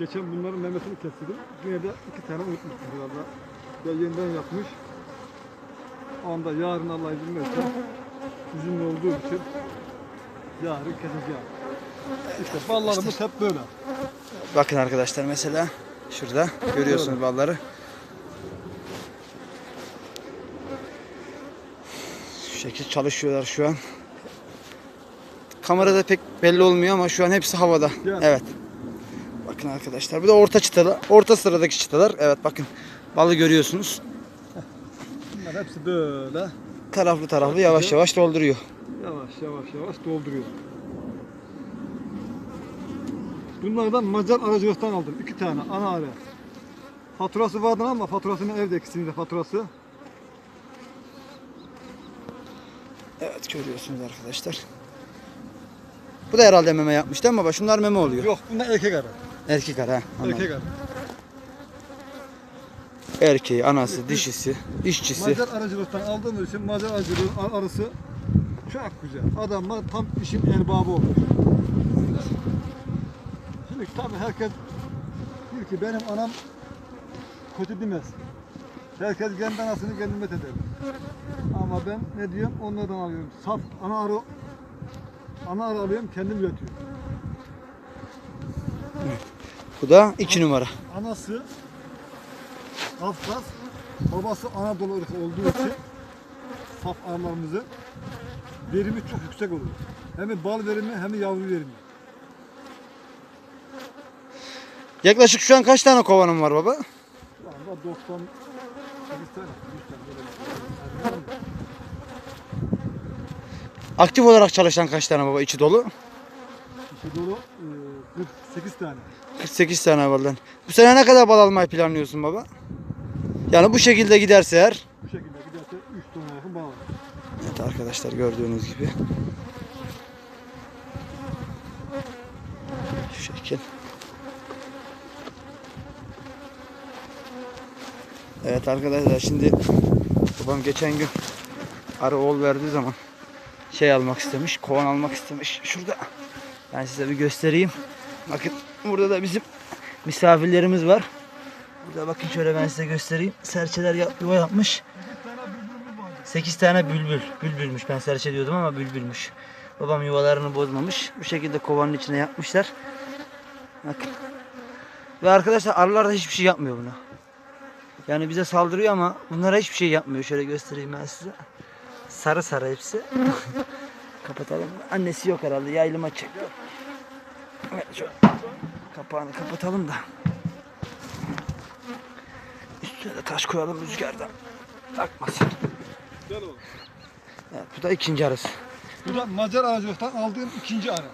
Geçen bunların memesini kestirdim. Yine de iki tane unutmuştum herhalde. Ya yeniden yapmış. Onda yarın Allah izin verirse izinli olduğu için yarın keseceğim. İşte ballarımız hep böyle. Bakın arkadaşlar mesela şurada görüyorsunuz balları. Şu şekil çalışıyorlar şu an. Kamerada pek belli olmuyor ama şu an hepsi havada. Gel. Evet. Bakın arkadaşlar. Bu da orta çıtada. Orta sıradaki çıtalar. Evet bakın. Balı görüyorsunuz. Bunlar hepsi böyle Taraflı taraflı yavaş yavaş dolduruyor. yavaş yavaş yavaş dolduruyor. Bunlardan Macar aracılıktan aldım. iki tane ana arı. Faturası vardı ama faturasının evde ikisinin de faturası. Evet görüyorsunuz arkadaşlar. Bu da herhalde meme yapmıştı ama şunlar meme oluyor. Yok bunlar erkek arı. Erkek ara. ha, anladım. Erkek arı. Erkeği, anası, dişisi, işçisi. Macar aracılıktan aldığımız için Macar aracılığın ar- arısı çok güzel. Adamlar tam işin erbabı olmuş. Şimdi tabii herkes diyor ki benim anam kötü demez. Herkes kendi anasını kendi met eder. Ama ben ne diyorum onlardan alıyorum. Saf ana arı ana arı alıyorum kendim üretiyorum. Bu da iki numara. Anası Kafkas, babası Anadolu ırkı olduğu için saf arılarımızın verimi çok yüksek olur. Hem bal verimi hem yavru verimi. Yaklaşık şu an kaç tane kovanım var baba? Şu anda 98 tane, 100 tane böyle. Yani Aktif olarak çalışan kaç tane baba içi dolu? İçi dolu e, 48 tane. 48 tane var lan. Bu sene ne kadar bal almayı planlıyorsun baba? Yani bu şekilde giderse eğer. Bu şekilde giderse 3 ton yakın bal alır. Evet arkadaşlar gördüğünüz gibi. Şu şekil. Evet arkadaşlar şimdi babam geçen gün arı oğul verdiği zaman şey almak istemiş, kovan almak istemiş. Şurada ben size bir göstereyim. Bakın burada da bizim misafirlerimiz var. Burada bakın şöyle ben size göstereyim. Serçeler yap- yuva yapmış. 8 tane bülbül. Bülbülmüş. Ben serçe diyordum ama bülbülmüş. Babam yuvalarını bozmamış. Bu şekilde kovanın içine yapmışlar. Bakın. Ve arkadaşlar arılar da hiçbir şey yapmıyor buna. Yani bize saldırıyor ama bunlara hiçbir şey yapmıyor. Şöyle göstereyim ben size. Sarı sarı hepsi. Kapatalım. Annesi yok herhalde. Yaylıma çıktı. Evet şöyle kapağını kapatalım da. Üstüne de taş koyalım rüzgardan. Takmasın. Gel oğlum. Evet, bu da ikinci arası. Bu da Macar aracılıktan aldığım ikinci arı.